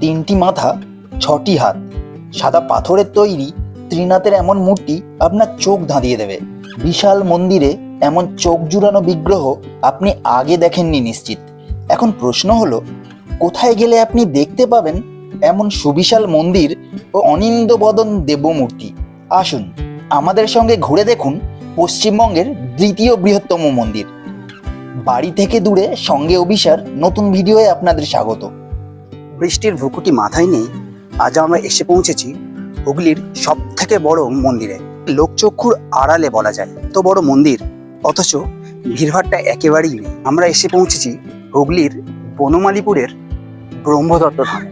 তিনটি মাথা, ছটি হাত। সাদা পাথরের তৈরি ত্রিনাথের এমন মূর্তি আপনার চোখ ধাঁধিয়ে দেবে। বিশাল মন্দিরে এমন চোখ জুড়ানো বিগ্রহ আপনি আগে দেখেননি নিশ্চিত। এখন প্রশ্ন হলো, কোথায় গেলে আপনি দেখতে পাবেন এমন সুবিশাল মন্দির ও অনিন্দ বদন দেবমূর্তি? আসুন, আমাদের সঙ্গে ঘুরে দেখুন পশ্চিমবঙ্গের দ্বিতীয় বৃহত্তম মন্দির। বাড়ি থেকে দূরে সঙ্গে অভিসার নতুন ভিডিওয়ে আপনাদের স্বাগত। বৃষ্টির ভ্রুকুটি মাথায় নেই আজ আমরা এসে পৌঁছেছি হুগলির সব থেকে বড় মন্দিরে। লোকচক্ষুর আড়ালে বলা যায়। তো বড় মন্দির, অথচ ভিড়ভাড়টা একেবারেই নেই। আমরা এসে পৌঁছেছি হুগলির বনমালীপুরের ব্রহ্মদত্ত ধামে।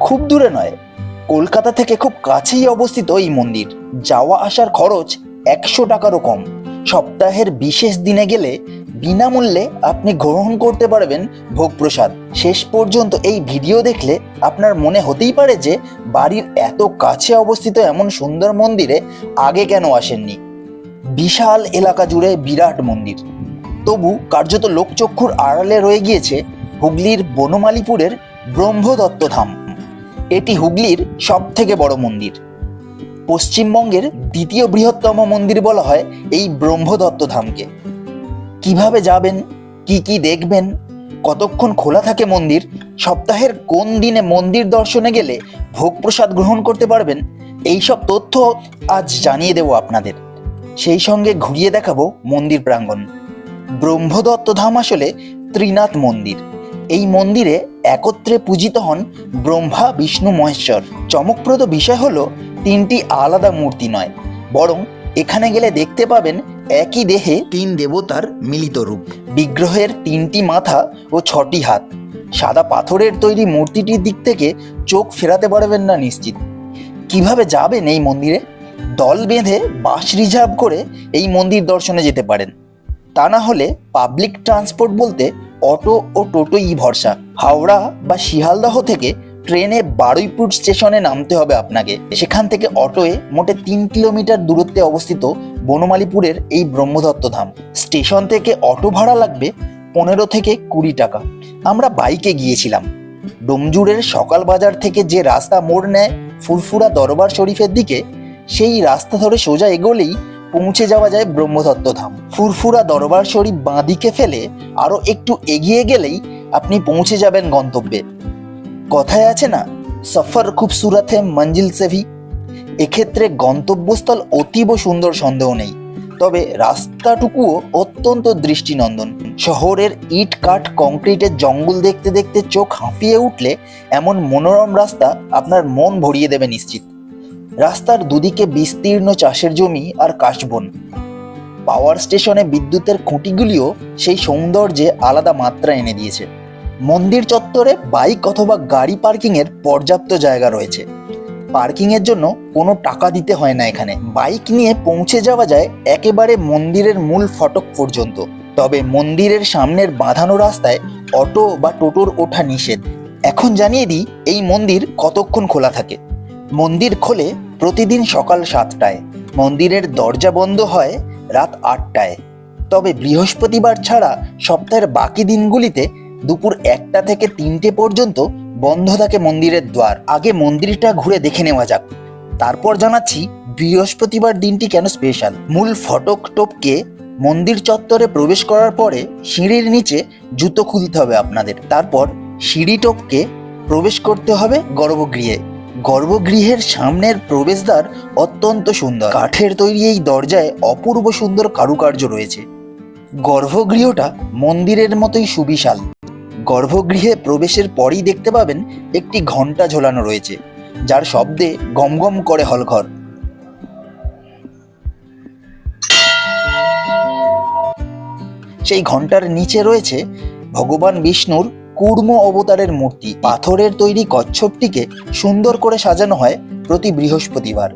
খুব দূরে নয়, কলকাতা থেকে খুব কাছেই অবস্থিত এই মন্দির। যাওয়া আসার খরচ একশো টাকারও কম। সপ্তাহের বিশেষ দিনে গেলে বিনামূল্যে আপনি গ্রহণ করতে পারবেন ভোগ প্রসাদ শেষ পর্যন্ত এই ভিডিও দেখলে আপনার মনে হতেই পারে যে বাড়ির এত কাছে অবস্থিত এমন সুন্দর মন্দিরে আগে কেন আসেননি। বিশাল এলাকা জুড়ে বিরাট মন্দির। তবু কার্যত লোকচক্ষুর আড়ালে রয়ে গিয়েছে হুগলির বনমালীপুরের ব্রহ্মদত্ত ধাম। এটি হুগলির সব থেকে বড় মন্দির। পশ্চিমবঙ্গের দ্বিতীয় বৃহত্তম মন্দির বলা হয় এই ব্রহ্মদত্ত ধামকে। কীভাবে যাবেন, কি কি দেখবেন, কতক্ষণ খোলা থাকে মন্দির, সপ্তাহের কোন দিনে মন্দির দর্শনে গেলে ভোগ প্রসাদ গ্রহণ করতে পারবেন এই সব তথ্য আজ জানিয়ে দেব আপনাদের। সেই সঙ্গে ঘুরিয়ে দেখাবো মন্দির প্রাঙ্গণ। ব্রহ্মদত্ত ধাম আসলে ত্রিনাথ মন্দির। এই মন্দিরে একত্রে পূজিত হন ব্রহ্মা, বিষ্ণু, মহেশ্বর। চমকপ্রদ বিষয় হলো, তিনটি আলাদা মূর্তি নয়। বরং এখানে গেলে দেখতে পাবেন একই দেহে তিন দেবতার মিলিত রূপ। বিগ্রহের তিনটি মাথা ও ছটি হাত। সাদা পাথরের তৈরি মূর্তিটির দিক থেকে চোখ ফেরাতে পারবেন না নিশ্চিত। কীভাবে যাবেন এই মন্দিরে? দল বেঁধে বাস রিজার্ভ করে এই মন্দির দর্শনে যেতে পারেন। তা না হলে পাবলিক ট্রান্সপোর্ট বলতে অটো ও টোটোই ভরসা। হাওড়া বা শিয়ালদহ থেকে ট্রেনে বারুইপুর স্টেশনে নামতে হবে আপনাকে। সেখান থেকে অটোয়ে মোটে তিন কিলোমিটার দূরত্বে অবস্থিত বনমালীপুরের এই ব্রহ্মদত্ত ধাম। স্টেশন থেকে অটো ভাড়া লাগবে পনেরো থেকে কুড়ি টাকা। আমরা বাইকে গিয়েছিলাম। ডোমজুড়ের সকাল বাজার থেকে যে রাস্তা মোড় নেয় ফুরফুরা দরবার শরীফের দিকে, সেই রাস্তা ধরে সোজা এগোলেই পৌঁছে যাওয়া যায় ব্রহ্মদত্ত ধাম। ফুরফুরা দরবার শরীফ বাঁদিকে ফেলে আরও একটু এগিয়ে গেলেই আপনি পৌঁছে যাবেন গন্তব্যে। কথায় আছে না, সফর খুবসুরত হে মঞ্জিল সেভি এক্ষেত্রে গন্তব্যস্থল অতীব সুন্দর সন্দেহ নেই। তবে রাস্তাটুকুও অত্যন্ত দৃষ্টিনন্দন। শহরের ইট কাঠ কংক্রিটের জঙ্গল দেখতে দেখতে চোখ হাঁপিয়ে উঠলে এমন মনোরম রাস্তা আপনার মন ভরিয়ে দেবে নিশ্চিত। রাস্তার দুদিকে বিস্তীর্ণ চাষের জমি আর কাশবন। পাওয়ার স্টেশনে বিদ্যুতের খুঁটিগুলিও সেই সৌন্দর্যে আলাদা মাত্রা এনে দিয়েছে। মন্দির চত্বরে বাইক অথবা গাড়ি পার্কিংয়ের পর্যাপ্ত জায়গা রয়েছে। পার্কিংয়ের জন্য কোনো টাকা দিতে হয় না এখানে। বাইক নিয়ে পৌঁছে যাওয়া যায় একেবারে মন্দিরের মূল ফটক পর্যন্ত। তবে মন্দিরের সামনের বাঁধানো রাস্তায় অটো বা টোটোর ওঠা নিষেধ। এখন জানিয়ে দিই, এই মন্দির কতক্ষণ খোলা থাকে? মন্দির খোলে প্রতিদিন সকাল সাতটায়। মন্দিরের দরজা বন্ধ হয় রাত আটটায়। তবে বৃহস্পতিবার ছাড়া সপ্তাহের বাকি দিনগুলিতে দুপুর একটা থেকে তিনটে পর্যন্ত বন্ধ থাকে মন্দিরের দ্বার। আগে মন্দিরটা ঘুরে দেখে নেওয়া যাক। তারপর জানাচ্ছি, বৃহস্পতিবার দিনটি কেন স্পেশাল মূল ফটক টপকে মন্দির চত্বরে প্রবেশ করার পরে সিঁড়ির নিচে জুতো খুলতে হবে আপনাদের। তারপর সিঁড়ি টপকে প্রবেশ করতে হবে গর্ভগৃহে। গর্ভগৃহের সামনের প্রবেশদ্বার অত্যন্ত সুন্দর। কাঠের তৈরি এই দরজায় অপূর্ব সুন্দর কারুকার্য রয়েছে। গর্ভগৃহটা মন্দিরের মতোই সুবিশাল। গর্ভগৃহে প্রবেশের পরই দেখতে পাবেন একটি ঘণ্টা ঝোলানো রয়েছে, যার শব্দে গমগম করে হলঘর। সেই ঘণ্টার নিচে রয়েছে ভগবান বিষ্ণুর কুর্ম অবতারের মূর্তি। পাথরের তৈরি কচ্ছপটিকে সুন্দর করে সাজানো হয় প্রতি বৃহস্পতিবার।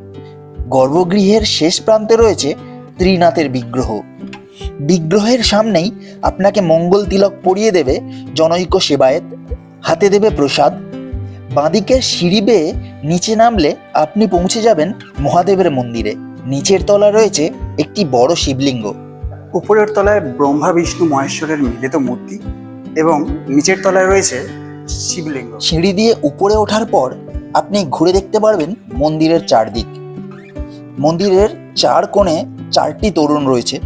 গর্ভগৃহের শেষ প্রান্তে রয়েছে ত্রিনাথের বিগ্রহ। বিগ্রহের সামনেই আপনাকে মঙ্গল তিলক পরিয়ে দেবে জনৈক সেবায়েত। হাতে দেবে প্রসাদ। বাঁদিকে সিঁড়ি বেয়ে নিচে নামলে আপনি পৌঁছে যাবেন মহাদেবের মন্দিরে। নিচের তলা রয়েছে একটি বড় শিবলিঙ্গ। উপরের তলায় ব্রহ্মা বিষ্ণু মহেশ্বরের মিলিত মূর্তি এবং নিচের তলায় রয়েছে শিবলিঙ্গ। সিঁড়ি দিয়ে উপরে ওঠার পর আপনি ঘুরে দেখতে পারবেন মন্দিরের চারদিক। মন্দিরের চার কোণে চারটি তরুণ রয়েছে।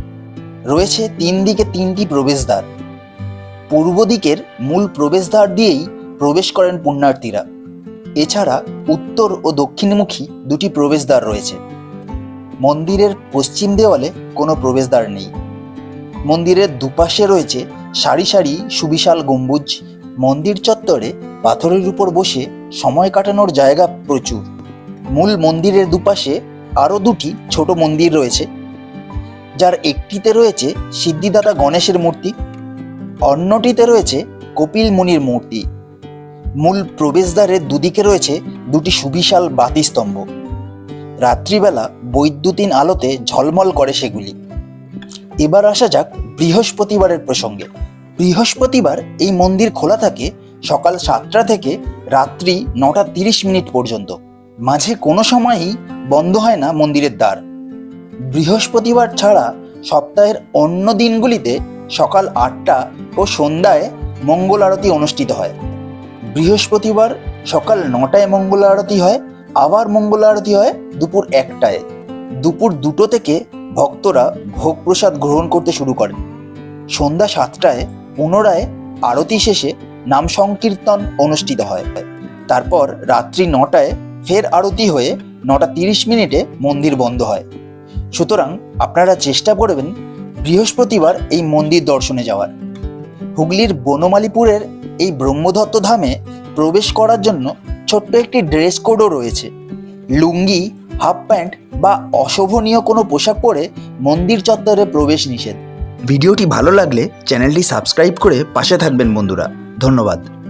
রয়েছে তিন দিকে তিনটি প্রবেশদ্বার। পূর্ব দিকের মূল প্রবেশদ্বার দিয়েই প্রবেশ করেন পুণ্যার্থীরা। এছাড়া উত্তর ও দক্ষিণমুখী দুটি প্রবেশদ্বার রয়েছে। মন্দিরের পশ্চিম দেওয়ালে কোনো প্রবেশদ্বার নেই। মন্দিরের দুপাশে রয়েছে সারি সারি সুবিশাল গম্বুজ। মন্দির চত্বরে পাথরের উপর বসে সময় কাটানোর জায়গা প্রচুর। মূল মন্দিরের দুপাশে আরও দুটি ছোট মন্দির রয়েছে। যার একটিতে রয়েছে সিদ্ধিদাতা গণেশের মূর্তি, অন্যটিতে রয়েছে কপিল মুনির মূর্তি। মূল প্রবেশদ্বারের দুদিকে রয়েছে দুটি সুবিশাল বাতিস্তম্ভ। রাত্রিবেলা বৈদ্যুতিন আলোতে ঝলমল করে সেগুলি। এবার আসা যাক বৃহস্পতিবারের প্রসঙ্গে। বৃহস্পতিবার এই মন্দির খোলা থাকে সকাল সাতটা থেকে রাত্রি নটা তিরিশ মিনিট পর্যন্ত। মাঝে কোনো সময়ই বন্ধ হয় না মন্দিরের দ্বার। বৃহস্পতিবার ছাড়া সপ্তাহের অন্য দিনগুলিতে সকাল আটটা ও সন্ধ্যায় মঙ্গল আরতি অনুষ্ঠিত হয়। বৃহস্পতিবার সকাল নটায় মঙ্গল আরতি হয়, আবার মঙ্গল আরতি হয় দুপুর একটায়। দুপুর দুটো থেকে ভক্তরা ভোগ প্রসাদ গ্রহণ করতে শুরু করেন সন্ধ্যা সাতটায় পুনরায় আরতি শেষে নাম সংকীর্তন অনুষ্ঠিত হয়। তারপর রাত্রি নটায় ফের আরতি হয়ে নটা তিরিশ মিনিটে মন্দির বন্ধ হয়। সুতরাং আপনারা চেষ্টা করবেন বৃহস্পতিবার এই মন্দির দর্শনে যাওয়ার। হুগলির বনমালীপুরের এই ব্রহ্মদত্ত ধামে প্রবেশ করার জন্য ছোট্ট একটি ড্রেস কোডও রয়েছে। লুঙ্গি, হাফ প্যান্ট বা অশোভনীয় কোনো পোশাক পরে মন্দির চত্বরে প্রবেশ নিষেধ। ভিডিওটি ভালো লাগলে চ্যানেলটি সাবস্ক্রাইব করে পাশে থাকবেন বন্ধুরা। ধন্যবাদ।